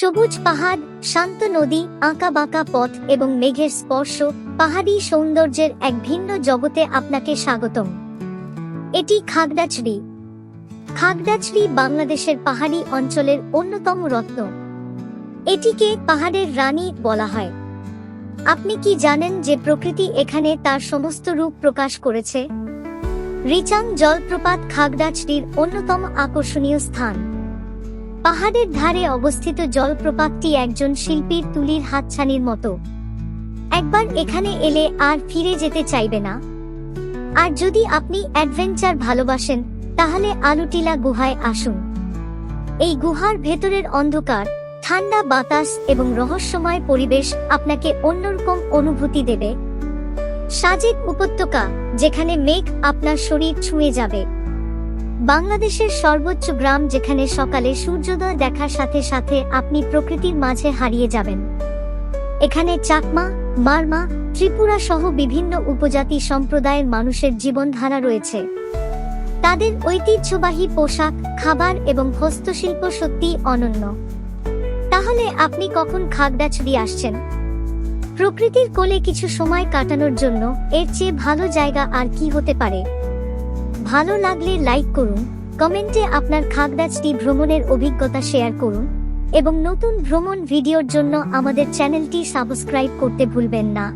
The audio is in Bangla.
সবুজ পাহাড়, শান্ত নদী, আঁকা বাঁকা পথ এবং মেঘের স্পর্শ, পাহাড়ি সৌন্দর্যের এক ভিন্ন জগতে আপনাকে স্বাগতম। এটি খাগড়াছড়ি। খাগড়াছড়ি বাংলাদেশের পাহাড়ি অঞ্চলের অন্যতম রত্ন। এটিকে পাহাড়ের রানী বলা হয়। আপনি কি জানেন যে প্রকৃতি এখানে তার সমস্ত রূপ প্রকাশ করেছে? রিচাং জলপ্রপাত খাগড়াছড়ির অন্যতম আকর্ষণীয় স্থান। পাহাড়ের ধারে অবস্থিত জলপ্রপাতটি একজন শিল্পীর তুলির হাতছানির মতো। একবার এখানে এলে আর ফিরে যেতে চাইবে না। আর যদি আপনি অ্যাডভেঞ্চার ভালোবাসেন, তাহলে আলুটিলা গুহায় আসুন। এই গুহার ভেতরের অন্ধকার, ঠান্ডা বাতাস এবং রহস্যময় পরিবেশ আপনাকে অন্যরকম অনুভূতি দেবে। সাজেক উপত্যকা, যেখানে মেঘ আপনার শরীর ছুঁয়ে যাবে। বাংলাদেশের সর্বোচ্চ গ্রাম যেখানে সকালে সূর্যোদয় দেখার সাথে সাথে আপনি প্রকৃতির মাঝে হারিয়ে যাবেন। এখানে চাকমা মারমা ত্রিপুরা সহ বিভিন্ন উপজাতি সম্প্রদায়ের মানুষের জীবনধারা রয়েছে। তাদের ঐতিহ্যবাহী পোশাক, খাবার এবং হস্তশিল্প সত্যিই অনন্য। তাহলে আপনি কখন খাগড়াছড়ি আসছেন? প্রকৃতির কোলে কিছু সময় কাটানোর জন্য এর চেয়ে ভালো জায়গা আর কি হতে পারে? ভালো লাগলে লাইক করুন, কমেন্টে আপনার খাগড়াছড়ি ভ্রমণের অভিজ্ঞতা শেয়ার করুন, এবং নতুন ভ্রমণ ভিডিওর জন্য আমাদের চ্যানেলটি সাবস্ক্রাইব করতে ভুলবেন না।